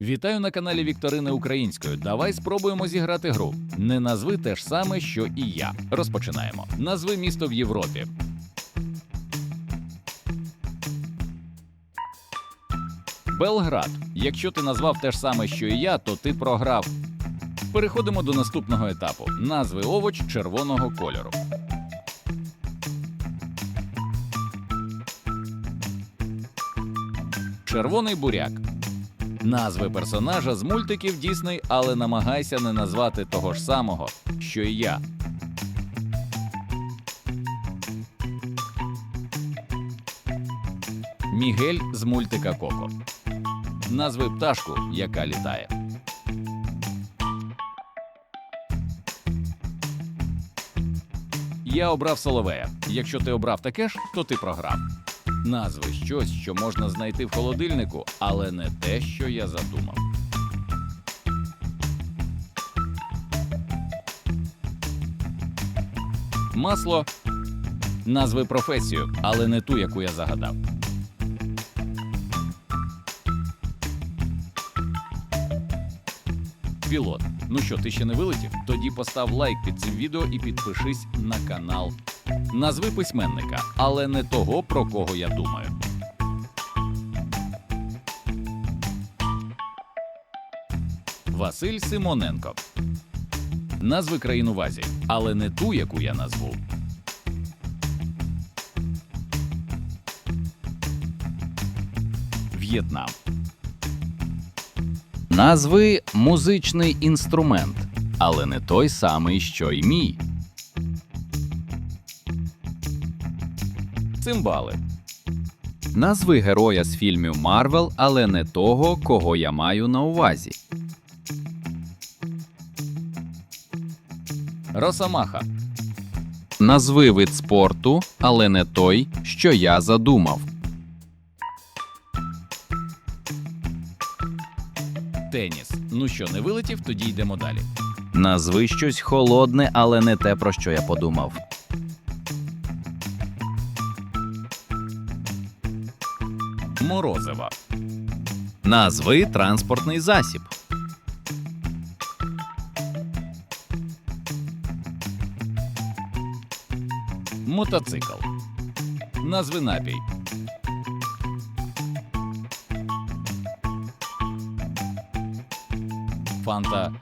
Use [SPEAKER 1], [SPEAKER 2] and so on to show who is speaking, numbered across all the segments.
[SPEAKER 1] Вітаю на каналі Вікторини Українською. Давай спробуємо зіграти гру. Не назви те ж саме, що і я. Розпочинаємо. Назви місто в Європі. Белград. Якщо ти назвав те ж саме, що і я, то ти програв. Переходимо до наступного етапу. Назви овоч червоного кольору. Червоний буряк. Назви персонажа з мультиків Дісней, але намагайся не назвати того ж самого, що і я. Мігель з мультика Коко. Назви пташку, яка літає. Я обрав Соловея. Якщо ти обрав таке ж, то ти програв. Назви щось, що можна знайти в холодильнику, але не те, що я задумав. Масло назви професію, але не ту, яку я загадав. Пілот. Ну що, ти ще не вилетів? Тоді постав лайк під цим відео і підпишись на канал. Назви письменника, але не того, про кого я думаю. Василь Симоненко. Назви країн Азії, але не ту, яку я назву. В'єтнам. Назви музичний інструмент, але не той самий, що й мій. Цимбали.
[SPEAKER 2] Назви героя з фільмів Марвел, але не того, кого я маю на увазі.
[SPEAKER 1] Росомаха.
[SPEAKER 2] Назви вид спорту, але не той, що я задумав.
[SPEAKER 1] Теніс. Ну що, не вилетів, тоді йдемо далі.
[SPEAKER 2] Назви щось холодне, але не те, про що я подумав.
[SPEAKER 1] Морозива.
[SPEAKER 2] Назви транспортний засіб.
[SPEAKER 1] Мотоцикл. Назви напій. Фанта.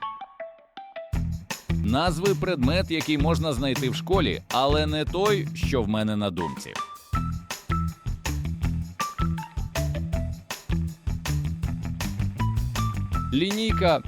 [SPEAKER 1] Назви предмет, який можна знайти в школі, але не той, що в мене на думці. лінійка